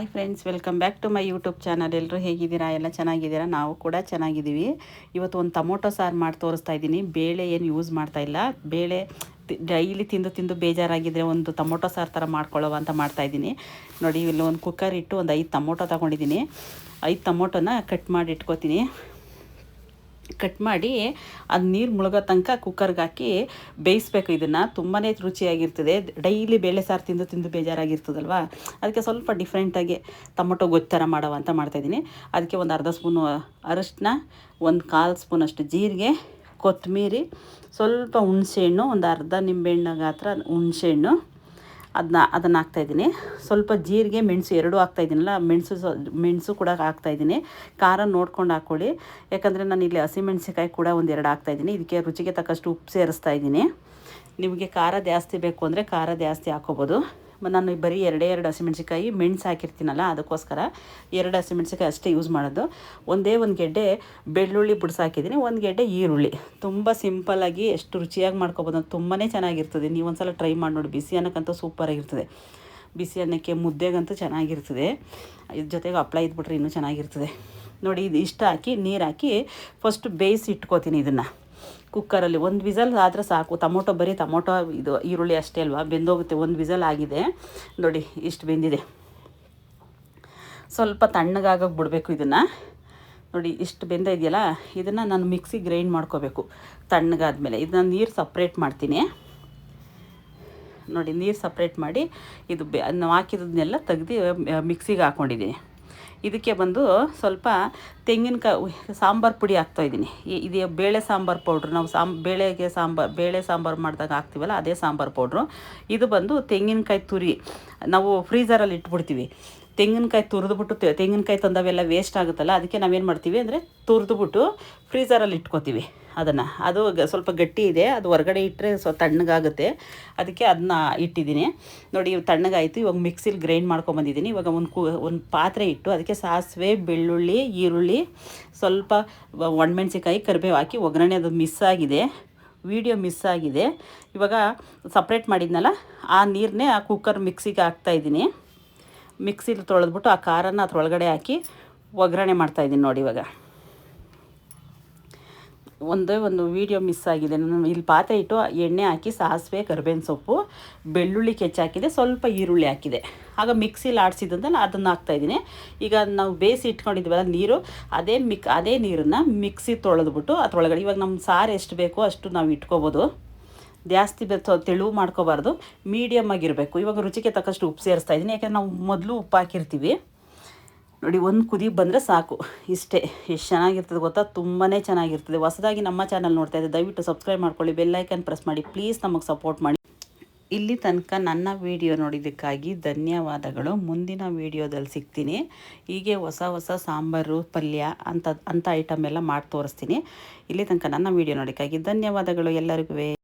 Hi friends, welcome back to my YouTube channel. ಎಲ್ಲರೂ ಹೇಗಿದ್ದೀರಾ? ಎಲ್ಲ ಚೆನ್ನಾಗಿದ್ದೀರಾ? ನಾವು ಕೂಡ ಚೆನ್ನಾಗಿದ್ದೀವಿ. ಇವತ್ತು ಒಂದು ಟೊಮೊಟೊ ಸಾರು ಮಾಡಿ ತೋರಿಸ್ತಾ ಇದ್ದೀನಿ. ಬೇಳೆ ಏನು ಯೂಸ್ ಮಾಡ್ತಾ ಇಲ್ಲ. ಬೇಳೆ ಡೈಲಿ ತಿಂದು ತಿಂದು ಬೇಜಾರಾಗಿದ್ದರೆ ಒಂದು ಟೊಮೊಟೊ ಸಾರು ಥರ ಮಾಡ್ಕೊಳ್ಳೋ ಅಂತ ಮಾಡ್ತಾಯಿದ್ದೀನಿ ನೋಡಿ, ಇಲ್ಲಿ ಒಂದು ಕುಕ್ಕರ್ ಇಟ್ಟು ಒಂದು ಐದು ಟೊಮೊಟೊ ತೊಗೊಂಡಿದ್ದೀನಿ. ಐದು ಟೊಮೊಟೊನ ಕಟ್ ಮಾಡಿ ಇಟ್ಕೋತೀನಿ. ಕಟ್ ಮಾಡಿ ಅದು ನೀರು ಮುಳುಗೋ ತನಕ ಕುಕ್ಕರ್ಗೆ ಹಾಕಿ ಬೇಯಿಸ್ಬೇಕು ಇದನ್ನು. ತುಂಬಾ ರುಚಿಯಾಗಿರ್ತದೆ. ಡೈಲಿ ಬೇಳೆ ಸಾರು ತಿಂದು ತಿಂದು ಬೇಜಾರಾಗಿರ್ತದಲ್ವ? ಅದಕ್ಕೆ ಸ್ವಲ್ಪ ಡಿಫ್ರೆಂಟಾಗಿ ಟೊಮೊಟೊ ಗೊಜ್ಜು ಥರ ಮಾಡೋ ಅಂತ ಮಾಡ್ತಾಯಿದ್ದೀನಿ ಅದಕ್ಕೆ ಒಂದು ಅರ್ಧ ಸ್ಪೂನು ಅರಶಿನ, ಒಂದು ಕಾಲು ಸ್ಪೂನಷ್ಟು ಜೀರಿಗೆ ಕೊತ್ತಂಬರಿ ಸ್ವಲ್ಪ ಹುಣಸೆಹಣ್ಣು ಒಂದು ಅರ್ಧ ನಿಂಬೆಹಣ್ಣು ಗಾತ್ರ ಹುಣಸೆಹಣ್ಣು ಅದನ್ನ ಅದನ್ನು ಹಾಕ್ತಾಯಿದ್ದೀನಿ ಸ್ವಲ್ಪ ಜೀರಿಗೆ, ಮೆಣಸು ಎರಡು ಹಾಕ್ತಾಯಿದ್ದೀನಲ್ಲ ಮೆಣಸು ಮೆಣಸು ಕೂಡ ಹಾಕ್ತಾಯಿದ್ದೀನಿ ಖಾರ ನೋಡ್ಕೊಂಡು ಹಾಕ್ಕೊಳ್ಳಿ. ಯಾಕಂದರೆ ನಾನು ಇಲ್ಲಿ ಹಸಿಮೆಣ್ಸಿಕಾಯಿ ಕೂಡ ಒಂದೆರಡು ಹಾಕ್ತಾಯಿದ್ದೀನಿ ಇದಕ್ಕೆ ರುಚಿಗೆ ತಕ್ಕಷ್ಟು ಉಪ್ಪು ಸೇರಿಸ್ತಾ ಇದ್ದೀನಿ. ನಿಮಗೆ ಖಾರ ಜಾಸ್ತಿ ಬೇಕು ಅಂದರೆ ಖಾರ ಜಾಸ್ತಿ ಹಾಕ್ಕೋಬೋದು. ನಾನು ಬರೀ ಎರಡೇ ಎರಡು ಹಸಿಮೆಣ್ಸಿಕಾಯಿ ಮೆಣಸು ಹಾಕಿರ್ತೀನಲ್ಲ, ಅದಕ್ಕೋಸ್ಕರ ಎರಡು ಹಸಿಮೆಣ್ಸಿಕಾಯಿ ಅಷ್ಟೇ ಯೂಸ್ ಮಾಡೋದು. ಒಂದೇ ಒಂದು ಗೆಡ್ಡೆ ಬೆಳ್ಳುಳ್ಳಿ ಹಾಕಿದ್ದೀನಿ. ಒಂದು ಗೆಡ್ಡೆ ಈರುಳ್ಳಿ. ತುಂಬ ಸಿಂಪಲ್ಲಾಗಿ ಎಷ್ಟು ರುಚಿಯಾಗಿ ಮಾಡ್ಕೊಬೋದು ತುಂಬಾ ಚೆನ್ನಾಗಿರ್ತದೆ. ನೀವು ಒಂದ್ಸಲ ಟ್ರೈ ಮಾಡಿ ನೋಡಿ, ಬಿಸಿ ಅನ್ನಕ್ಕಂತೂ ಸೂಪರಾಗಿರ್ತದೆ ಬಿಸಿ ಅನ್ನಕ್ಕೆ ಮುದ್ದೆಗಂತೂ ಚೆನ್ನಾಗಿರ್ತದೆ. ಇದ್ರ ಜೊತೆಗೆ ಹಪ್ಳ ಇದ್ಬಿಟ್ರೆ ಇನ್ನೂ ಚೆನ್ನಾಗಿರ್ತದೆ. ನೋಡಿ, ಇದು ಇಷ್ಟು ಹಾಕಿ, ನೀರು ಹಾಕಿ ಫಸ್ಟ್ ಬೇಯಿಸಿ ಇಟ್ಕೋತೀನಿ ಇದನ್ನು. ಕುಕ್ಕರಲ್ಲಿ ಒಂದು ವಿಸಲ್ ಆದರೆ ಸಾಕು. ಟೊಮೊಟೊ ಬರೀ ಟೊಮೊಟೊ ಇದು ಈರುಳ್ಳಿ ಅಷ್ಟೇ ಅಲ್ವಾ? ಬೆಂದೋಗುತ್ತೆ, ಒಂದು ವಿಸಲ್ ಆಗಿದೆ. ನೋಡಿ, ಇಷ್ಟು ಬೆಂದಿದೆ. ಸ್ವಲ್ಪ ತಣ್ಣಗಾಗೋಕೆ ಬಿಡಬೇಕು ಇದನ್ನು. ನೋಡಿ, ಇಷ್ಟು ಬೆಂದ ಇದೆಯಲ್ಲ? ಇದನ್ನು ನಾನು ಮಿಕ್ಸಿ ಗ್ರೈಂಡ್ ಮಾಡ್ಕೋಬೇಕು ತಣ್ಣಗಾದ್ಮೇಲೆ. ಇದನ್ನ ನೀರು ಸಪ್ರೇಟ್ ಮಾಡ್ತೀನಿ. ನೋಡಿ, ನೀರು ಸಪ್ರೇಟ್ ಮಾಡಿ ಇದು ಬೆ ಹಾಕಿದ್ದನ್ನೆಲ್ಲ ತೆಗ್ದು, ಮಿಕ್ಸಿಗೆ ಹಾಕ್ಕೊಂಡಿದ್ದೀನಿ ಇದಕ್ಕೆ ಬಂದು ಸ್ವಲ್ಪ ತೆಂಗಿನಕಾಯಿ ಸಾಂಬಾರು ಪುಡಿ ಹಾಕ್ತಾಯಿದ್ದೀನಿ ಇದು ಬೇಳೆ ಸಾಂಬಾರು ಪೌಡ್ರು. ನಾವು ಸಾಂಬ ಬೇಳೆಗೆ ಸಾಂಬಾರು, ಬೇಳೆ ಸಾಂಬಾರು ಮಾಡಿದಾಗ ಹಾಕ್ತೀವಲ್ಲ, ಅದೇ ಸಾಂಬಾರು ಪೌಡ್ರು. ಇದು ಬಂದು ತೆಂಗಿನಕಾಯಿ ತುರಿ. ನಾವು ಫ್ರೀಸರಲ್ಲಿ ಇಟ್ಬಿಡ್ತೀವಿ. ತೆಂಗಿನಕಾಯಿ ತುರಿದ್ಬಿಟ್ಟು ತೆಂಗಿನಕಾಯಿ ತಂದವೆಲ್ಲ ವೇಸ್ಟ್ ಆಗುತ್ತಲ್ಲ, ಅದಕ್ಕೆ ನಾವೇನು ಮಾಡ್ತೀವಿ ಅಂದರೆ ತುರಿದ್ಬಿಟ್ಟು ಫ್ರೀಸರಲ್ಲಿ ಇಟ್ಕೋತೀವಿ. ಅದನ್ನು. ಅದು ಸ್ವಲ್ಪ ಗಟ್ಟಿ ಇದೆ. ಅದು ಹೊರಗಡೆ ಇಟ್ಟರೆ ಸ್ವಲ್ಪ ತಣ್ಣಗಾಗುತ್ತೆ. ಅದಕ್ಕೆ ಅದನ್ನ ಇಟ್ಟಿದ್ದೀನಿ. ನೋಡಿ ತಣ್ಣಗಾಯಿತು. ಇವಾಗ ಮಿಕ್ಸಿಲಿ ಗ್ರೈಂಡ್ ಮಾಡ್ಕೊಂಬಂದಿದ್ದೀನಿ ಇವಾಗ ಒಂದು ಕು, ಒಂದು ಪಾತ್ರೆ ಇಟ್ಟು ಅದಕ್ಕೆ ಸಾಸಿವೆ, ಬೆಳ್ಳುಳ್ಳಿ, ಈರುಳ್ಳಿ, ಸ್ವಲ್ಪ ಒಣಮೆಣ್ಸಿಕಾಯಿ ಕರಿಬೇವು ಹಾಕಿ ಒಗ್ಗರಣೆ ಅದು ಮಿಸ್ ಆಗಿದೆ. ವಿಡಿಯೋ ಮಿಸ್ ಆಗಿದೆ. ಇವಾಗ ಸಪ್ರೇಟ್ ಮಾಡಿದ್ನಲ್ಲ, ಆ ನೀರನ್ನೇ ಆ ಕುಕ್ಕರ್ ಮಿಕ್ಸಿಗೆ ಹಾಕ್ತಾಯಿದ್ದೀನಿ ಮಿಕ್ಸಿಲಿ ತೊಳೆದ್ಬಿಟ್ಟು ಆ ಖಾರನ ಅದ್ರೊಳಗಡೆ ಹಾಕಿ ಒಗ್ಗರಣೆ ಮಾಡ್ತಾಯಿದ್ದೀನಿ ನೋಡಿ ಇವಾಗ. ಒಂದೇ, ಒಂದು ವೀಡಿಯೋ ಮಿಸ್ ಆಗಿದೆ. ನಾನು ಇಲ್ಲಿ ಪಾತ್ರೆ ಇಟ್ಟು ಎಣ್ಣೆ ಹಾಕಿ, ಸಾಸಿವೆ, ಕರಿಬೇವಿನ ಸೊಪ್ಪು, ಬೆಳ್ಳುಳ್ಳಿ ಕೆಚ್ಚಾಕಿದೆ ಸ್ವಲ್ಪ ಈರುಳ್ಳಿ ಹಾಕಿದೆ. ಆಗ ಮಿಕ್ಸಿಲಿ ಆಡಿಸಿದ್ದಂತ ಅದನ್ನು ಹಾಕ್ತಾಯಿದ್ದೀನಿ ಈಗ ನಾವು ಬೇಯಿಸಿ ಇಟ್ಕೊಂಡಿದ್ವಲ್ಲ ನೀರು, ಅದೇ ಮಿಕ್, ಅದೇ ನೀರನ್ನು ಮಿಕ್ಸಿ ತೊಳೆದ್ಬಿಟ್ಟು ಅದರೊಳಗಡೆ ಇವಾಗ ನಮ್ಮ ಸಾರು ಎಷ್ಟು ಬೇಕೋ ಅಷ್ಟು ನಾವು ಇಟ್ಕೋಬೋದು. ಜಾಸ್ತಿ ತೆಳುವು ಮಾಡ್ಕೋಬಾರ್ದು. ಮೀಡಿಯಮ್ ಆಗಿರಬೇಕು. ಇವಾಗ ರುಚಿಗೆ ತಕ್ಕಷ್ಟು ಉಪ್ಪು ಸೇರಿಸ್ತಾ ಇದ್ದೀನಿ. ಯಾಕೆಂದರೆ ನಾವು ಮೊದಲು ಉಪ್ಪು ಹಾಕಿರ್ತೀವಿ. ನೋಡಿ, ಒಂದು ಕುದಿ ಬಂದರೆ ಸಾಕು. ಇಷ್ಟೇ, ಎಷ್ಟು ಚೆನ್ನಾಗಿರ್ತದೆ ಗೊತ್ತಾ? ತುಂಬಾ ಚೆನ್ನಾಗಿರ್ತದೆ. ಹೊಸದಾಗಿ ನಮ್ಮ ಚಾನಲ್ ನೋಡ್ತಾ ಇದ್ದೆ ದಯವಿಟ್ಟು ಸಬ್ಸ್ಕ್ರೈಬ್ ಮಾಡ್ಕೊಳ್ಳಿ ಬೆಲ್ಲೈಕನ್ ಪ್ರೆಸ್ ಮಾಡಿ. ಪ್ಲೀಸ್ ನಮಗೆ ಸಪೋರ್ಟ್ ಮಾಡಿ. ಇಲ್ಲಿ ತನಕ ನನ್ನ ವಿಡಿಯೋ ನೋಡಿದ್ದಕ್ಕಾಗಿ ಧನ್ಯವಾದಗಳು. ಮುಂದಿನ ವಿಡಿಯೋದಲ್ಲಿ ಸಿಗ್ತೀನಿ. ಹೀಗೆ ಹೊಸ ಹೊಸ ಸಾಂಬಾರು, ಪಲ್ಯ ಅಂತ ಅಂಥ ಐಟಮ್ ಎಲ್ಲ ಮಾಡಿ ತೋರಿಸ್ತೀನಿ. ಇಲ್ಲಿ ತನಕ ನನ್ನ ವಿಡಿಯೋ ನೋಡೋಕ್ಕಾಗಿ ಧನ್ಯವಾದಗಳು ಎಲ್ಲರಿಗೂ.